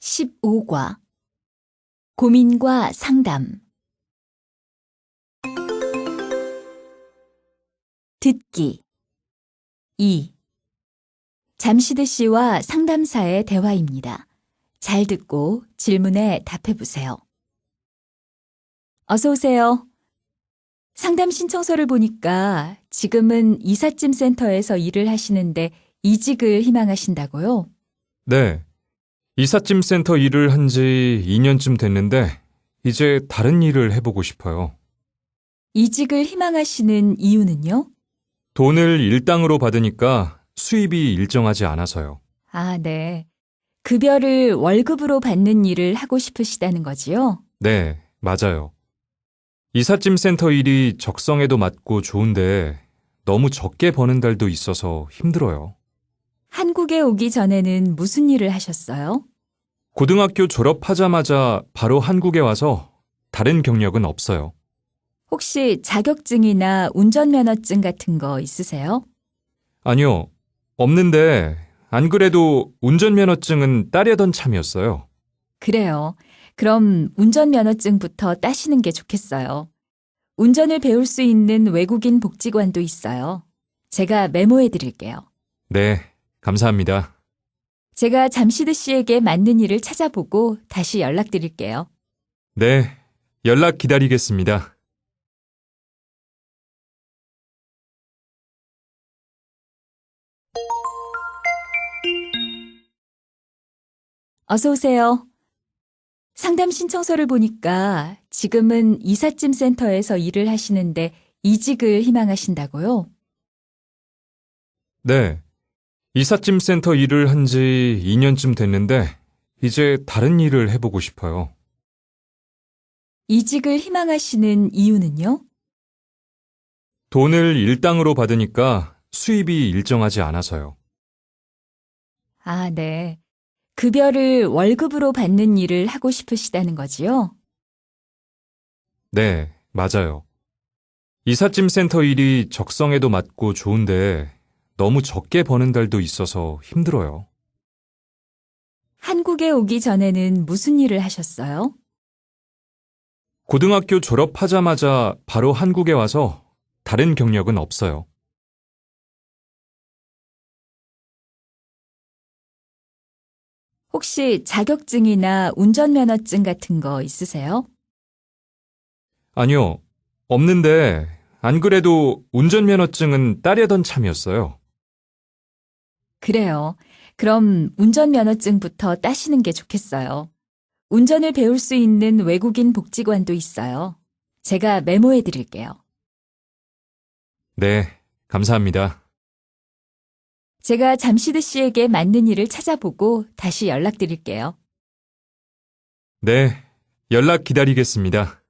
15과 고민과 상담 듣기 2. 잠시드 씨와 상담사의 대화입니다. 잘 듣고 질문에 답해 보세요. 어서 오세요. 상담 신청서를 보니까 지금은 이삿짐 센터에서 일을 하시는데 이직을 희망하신다고요? 네. 이삿짐 센터 일을 한 지 2년쯤 됐는데, 이제 다른 일을 해보고 싶어요. 이직을 희망하시는 이유는요? 돈을 일당으로 받으니까 수입이 일정하지 않아서요. 아, 네. 급여를 월급으로 받는 일을 하고 싶으시다는 거지요? 네, 맞아요. 이삿짐 센터 일이 적성에도 맞고 좋은데, 너무 적게 버는 달도 있어서 힘들어요. 한국에 오기 전에는 무슨 일을 하셨어요? 고등학교 졸업하자마자 바로 한국에 와서 다른 경력은 없어요. 혹시 자격증이나 운전면허증 같은 거 있으세요? 아니요, 없는데, 안 그래도 운전면허증은 따려던 참이었어요. 그래요. 그럼 운전면허증부터 따시는 게 좋겠어요. 운전을 배울 수 있는 외국인 복지관도 있어요. 제가 메모해 드릴게요. 네, 감사합니다. 제가 잠시드 씨에게 맞는 일을 찾아보고 다시 연락드릴게요. 네, 연락 기다리겠습니다. 어서 오세요. 상담 신청서를 보니까 지금은 이삿짐 센터에서 일을 하시는데 이직을 희망하신다고요? 네, 이삿짐 센터 일을 한 지 2년쯤 됐는데, 이제 다른 일을 해보고 싶어요. 이직을 희망하시는 이유는요? 돈을 일당으로 받으니까 수입이 일정하지 않아서요. 아, 네. 급여를 월급으로 받는 일을 하고 싶으시다는 거지요? 네, 맞아요. 이삿짐 센터 일이 적성에도 맞고 좋은데, 너무 적게 버는 달도 있어서 힘들어요. 한국에 오기 전에는 무슨 일을 하셨어요? 고등학교 졸업하자마자 바로 한국에 와서 다른 경력은 없어요. 혹시 자격증이나 운전면허증 같은 거 있으세요? 아니요, 없는데, 안 그래도 운전면허증은 따려던 참이었어요. 그래요. 그럼 운전면허증부터 따시는 게 좋겠어요. 운전을 배울 수 있는 외국인 복지관도 있어요. 제가 메모해 드릴게요. 네, 감사합니다. 제가 잠시드 씨에게 맞는 일을 찾아보고 다시 연락드릴게요. 네, 연락 기다리겠습니다.